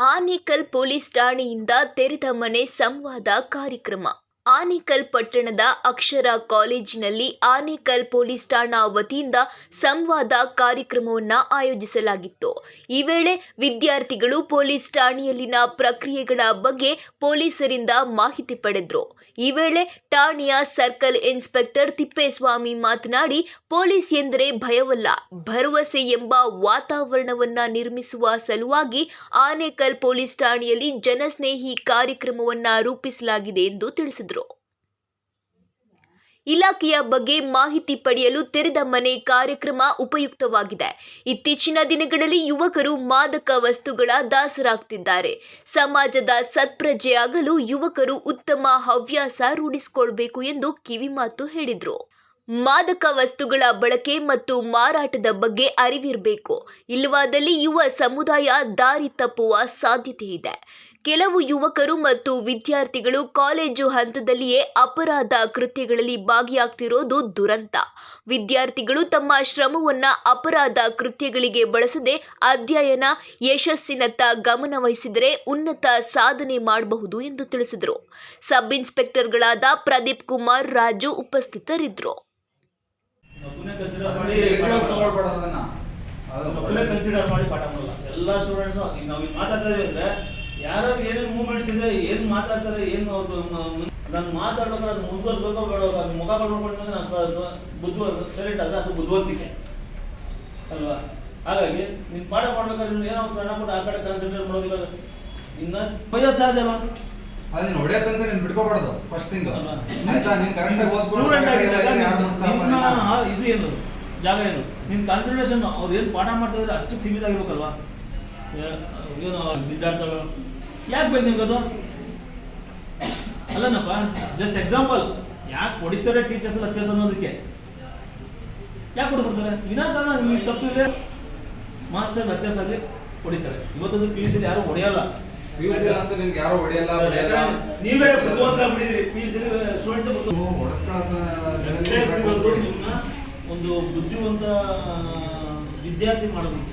Anekal police ಠಾಣೆಯಿಂದ ತೆರೆದ ಮನೆ ಸಂವಾದ ಕಾರ್ಯಕ್ರಮ. ಆನೇಕಲ್ ಪಟ್ಟಣದ ಅಕ್ಷರ ಕಾಲೇಜಿನಲ್ಲಿ ಆನೇಕಲ್ ಪೊಲೀಸ್ ಠಾಣಾ ವತಿಯಿಂದ ಸಂವಾದ ಕಾರ್ಯಕ್ರಮವನ್ನು ಆಯೋಜಿಸಲಾಗಿತ್ತು. ಈ ವೇಳೆ ವಿದ್ಯಾರ್ಥಿಗಳು ಪೊಲೀಸ್ ಠಾಣೆಯಲ್ಲಿನ ಪ್ರಕ್ರಿಯೆಗಳ ಬಗ್ಗೆ ಪೊಲೀಸರಿಂದ ಮಾಹಿತಿ ಪಡೆದರು. ಈ ವೇಳೆ ಠಾಣೆಯ ಸರ್ಕಲ್ ಇನ್ಸ್ಪೆಕ್ಟರ್ ತಿಪ್ಪೇಸ್ವಾಮಿ ಮಾತನಾಡಿ, ಪೊಲೀಸ್ ಎಂದರೆ ಭಯವಲ್ಲ, ಭರವಸೆ ಎಂಬ ವಾತಾವರಣವನ್ನು ನಿರ್ಮಿಸುವ ಸಲುವಾಗಿ ಆನೇಕಲ್ ಪೊಲೀಸ್ ಠಾಣೆಯಲ್ಲಿ ಜನಸ್ನೇಹಿ ಕಾರ್ಯಕ್ರಮವನ್ನು ರೂಪಿಸಲಾಗಿದೆ ಎಂದು ತಿಳಿಸಿದರು. ಇಲಾಖೆಯ ಬಗ್ಗೆ ಮಾಹಿತಿ ಪಡೆಯಲು ತೆರೆದ ಮನೆ ಕಾರ್ಯಕ್ರಮ ಉಪಯುಕ್ತವಾಗಿದೆ. ಇತ್ತೀಚಿನ ದಿನಗಳಲ್ಲಿ ಯುವಕರು ಮಾದಕ ವಸ್ತುಗಳ ದಾಸರಾಗ್ತಿದ್ದಾರೆ. ಸಮಾಜದ ಸತ್ಪ್ರಜೆಯಾಗಲು ಯುವಕರು ಉತ್ತಮ ಹವ್ಯಾಸ ರೂಢಿಸಿಕೊಳ್ಬೇಕು ಎಂದು ಕಿವಿಮಾತು ಹೇಳಿದರು. ಮಾದಕ ವಸ್ತುಗಳ ಬಳಕೆ ಮತ್ತು ಮಾರಾಟದ ಬಗ್ಗೆ ಅರಿವಿರಬೇಕು. ಇಲ್ಲವಾದಲ್ಲಿ ಯುವ ಸಮುದಾಯ ದಾರಿ ತಪ್ಪುವ ಸಾಧ್ಯತೆ ಇದೆ. ಕೆಲವು ಯುವಕರು ಮತ್ತು ವಿದ್ಯಾರ್ಥಿಗಳು ಕಾಲೇಜು ಹಂತದಲ್ಲಿಯೇ ಅಪರಾಧ ಕೃತ್ಯಗಳಲ್ಲಿ ಭಾಗಿಯಾಗ್ತಿರೋದು ದುರಂತ. ವಿದ್ಯಾರ್ಥಿಗಳು ತಮ್ಮ ಶ್ರಮವನ್ನ ಅಪರಾಧ ಕೃತ್ಯಗಳಿಗೆ ಬಳಸದೆ ಅಧ್ಯಯನ ಯಶಸ್ಸಿನತ್ತ ಗಮನ ವಹಿಸಿದರೆ ಉನ್ನತ ಸಾಧನೆ ಮಾಡಬಹುದು ಎಂದು ತಿಳಿಸಿದರು. ಸಬ್ ಇನ್ಸ್ಪೆಕ್ಟರ್ಗಳಾದ ಪ್ರದೀಪ್ ಕುಮಾರ್ ರಾಜು ಉಪಸ್ಥಿತರಿದ್ದರು. ಮಗುನೇ ಕನ್ಸಿಡರ್ ಮಾಡಿ ಅದನ್ನ ಅದು ಕನ್ಸಿಡರ್ ಮಾಡಿ ಪಾಠ ಮಾಡಲ್ಲ ಎಲ್ಲ ಸ್ಟೂಡೆಂಟ್ಸ್ ನಾವು ಈಗ ಮಾತಾಡ್ತಾ ಇದೀವಿ ಅಂದ್ರೆ ಯಾರು ಏನೇನು ಮೂವ್ಮೆಂಟ್ಸ್ ಇದೆ ಏನ್ ಮಾತಾಡ್ತಾರೆ ಏನು ನಾನು ಮಾತಾಡೋದ್ರೆ ಅದು ಮುಂದುವರ್ಸ್ಬೇಕೋ ಬೇಡ ಅದು ಮುಖ ಮಾಡ್ಕೊಂಡ್ರೆ ನಾನು ಬುದ್ಧ ಸೆಲೆಕ್ಟ್ ಆದ್ರೆ ಅದು ಬುದ್ಧಿವಂತಿಕೆ. ಅಲ್ವಾ? ಹಾಗಾಗಿ ನಿನ್ ಪಾಠ ಮಾಡ್ಬೇಕಾದ್ರೆ ನೀನು ಏನೋ ಒಂದು ಸಣ್ಣ ಪುಟ್ಟ ಆ ಕಡೆ ಕಾನ್ಸಂಟ್ರೇಟ್ ಮಾಡೋದಿಲ್ಲ ಇನ್ನ ಭಯ ಸಹಜ ಅಲ್ವಾ? ಅದನ್ನ ಹೊಡೆಯತ್ತಂತ ನೀನು ಬಿಡ್ಕೋಬಾರ್ದು ಫಸ್ಟ್ ಥಿಂಗ್? ಆಯ್ತಾ? ನೀನು ಕರೆಕ್ಟ್ ಆಗಿ ಓದ್ಬಿಟ್ಟು ಸ್ಟೂಡೆಂಟ್ correct ಆಗಿ ಆಗಿದ್ದಾಗ ಯಾರು ನೋಡ್ತಾ ನಿನ್ನ ಇದು ಏನು? ಜಾಗ ಏನು? ನಿನ್ ಕಾನ್ಸಂಟ್ರೇಷನ್ ಅವ್ರು ಏನು ಪಾಠ ಮಾಡ್ತಾ ಇದ್ರೆ ಅಷ್ಟಕ್ಕೆ ಸೀಮಿತ ಆಗಿರ್ಬೇಕಲ್ವಾ? ಏನು ಬಿದ್ದಾಡ್ತಾವೆ ಯಾಕೆ ಬೇಕು ನಿಮ್ಗೆ ಅದು ಅಲ್ಲನಪ್ಪ ಜಸ್ಟ್ ಎಕ್ಸಾಂಪಲ್ ಯಾಕೆ ಹೊಡಿತಾರೆ ಟೀಚರ್ಸ್ ಲೆಕ್ಚರ್ಸ್ ಅನ್ನೋದಕ್ಕೆ? ಯಾಕೆ ಹೊಡ್ಬಿಡ್ತಾರೆ? ವಿನಾಕಾರಣ ನಿಮ್ಗೆ ತಪ್ಪಿದೆ ಮಾಸ್ಟರ್ ಲೆಕ್ಚರ್ಸ್ ಆಗಲಿ ಹೊಡಿತಾರೆ. ಇವತ್ತೊಂದು ಪಿ ಯು ಸಿ ಯಾರು ಹೊಡೆಯಲ್ಲ. PUC ಅಂತ ನಿಮ್ಗೆ ಯಾರು ಹೊಡೆಯಲ್ಲ? ನೀವೇ ಬುದ್ಧಿವಂತರ ಬಿಡಿದ್ರಿ ಪಿ ಯು ಸಿ ಸ್ಟೂಡೆಂಟ್ಸ್ ಒಂದು ಬುದ್ಧಿವಂತ ವಿದ್ಯಾರ್ಥಿ ಮಾಡಬೇಕು.